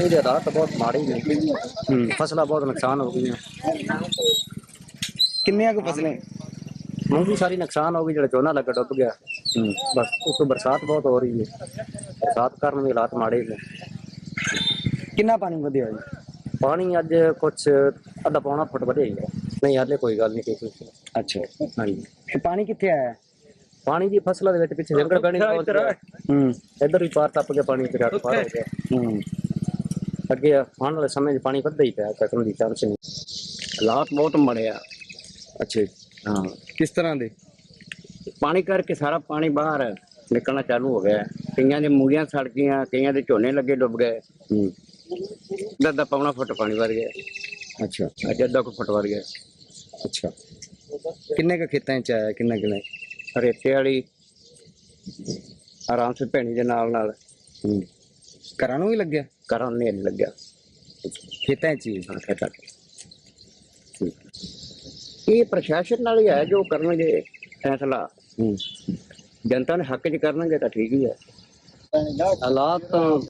ਪਾਣੀ ਦੇ ਹਾਲਾਤ ਬਹੁਤ ਮਾੜੇ ਨੇ ਹੂੰ। ਫਸਲਾਂ ਬਹੁਤ ਨੁਕਸਾਨ ਹੋ ਗਈਆਂ। ਕਿੰਨੀਆਂ ਕੁ ਫਸਲਾਂ? ਮੂੰਗੀ ਸਾਰੀ ਨੁਕਸਾਨ ਹੋ ਗਈ ਜਿਹੜਾ ਝੋਨਾ ਲੱਗਾ ਡੁੱਬ ਗਿਆ। ਹੂੰ। ਬਸ ਉੱਤੋਂ ਬਰਸਾਤ ਬਹੁਤ ਹੋ ਰਹੀ ਹੈ। ਬਰਸਾਤ ਕਾਰਨ ਵੀ ਹਾਲਾਤ ਮਾੜੇ ਨੇ। ਕਿੰਨਾ ਪਾਣੀ ਵਧਿਆ ਜੀ? ਪਾਣੀ ਅੱਜ ਕੁਛ ਅੱਧਾ ਪੌਣਾ ਫੁੱਟ ਵਧਿਆ ਨਹੀਂ ਹਾਲੇ ਕੋਈ ਗੱਲ ਨਹੀਂ ਕਿਸੇ ਅੱਛਾ। ਹਾਂਜੀ। ਤੇ ਪਾਣੀ ਕਿੱਥੇ ਆਇਆ? ਪਾਣੀ ਦੀ ਫਸਲਾਂ ਦੇ ਵਿੱਚ ਪਿੱਛੇ ਜੰਗਲ ਪੈਣੀ ਹੂੰ। ਇੱਧਰ ਵੀ ਪਾਰ ਟੱਪ ਕੇ ਪਾਣੀ ਤੇ ਘੱਟ ਪਾਰ ਹੋ ਗਿਆ। ਹੂੰ। ਅੱਗੇ ਆਉਣ ਵਾਲੇ ਸਮੇਂ 'ਚ ਪਾਣੀ ਵੱਧਦਾ ਹੀ ਪਿਆ ਕੱਟਣ ਦੀ ਚਾਂਸ ਨਹੀਂ। ਹਾਲਾਤ ਬਹੁਤ ਮਾੜੇ ਆ। ਅੱਛਾ। ਹਾਂ। ਕਿਸ ਤਰ੍ਹਾਂ ਦੇ? ਪਾਣੀ ਕਰਕੇ ਸਾਰਾ ਪਾਣੀ ਬਾਹਰ ਨਿਕਲਣਾ ਚਾਲੂ ਹੋ ਗਿਆ। ਹੈ। ਕਈਆਂ ਦੇ ਮੂਲੀਆਂ ਸੜ ਗਈਆਂ ਕਈਆਂ ਦੇ ਝੋਨੇ ਲੱਗੇ ਡੁੱਬ ਗਏ। ਹੂੰ। ਅੱਧਾ ਅੱਧਾ ਪੌਣਾ ਫੁੱਟ ਪਾਣੀ ਵਰ ਗਿਆ। ਅੱਛਾ। ਅੱਜ ਅੱਧਾ ਕੁ ਫੁੱਟ ਵਰ ਗਿਆ। ਅੱਛਾ। ਕਿੰਨੇ ਕੁ ਖੇਤਾਂ ਚ ਆਇਆ ਕਿੰਨਾ ਕਿੰਨਾ ਰੇਤੇ ਵਾਲੀ ਆਰਾਮ ਸੇ ਭੈਣੀ ਦੇ ਨਾਲ ਨਾਲ ਹੂੰ। ਘਰਾਂ ਨੂੰ ਵੀ ਲੱਗਿਆ? ਕਰਨ ਨਹੀਂ ਲੱਗਿਆ। ਖੇਤਾਂ ਚ ਹੀ? ਹਾਂ ਖੇਤਾਂ 'ਚ। ਇਹ ਪ੍ਰਸ਼ਾਸਨ ਨਾਲ ਹੀ ਹੈ ਜੋ ਕਰਨਗੇ ਫੈਸਲਾ। ਹੂੰ। ਜਨਤਾ ਨੇ ਹੱਕ 'ਚ ਕਰਨਗੇ ਤਾਂ ਠੀਕ ਹੀ ਹੈ। ਹਾਲਾਤ ਤਾਂ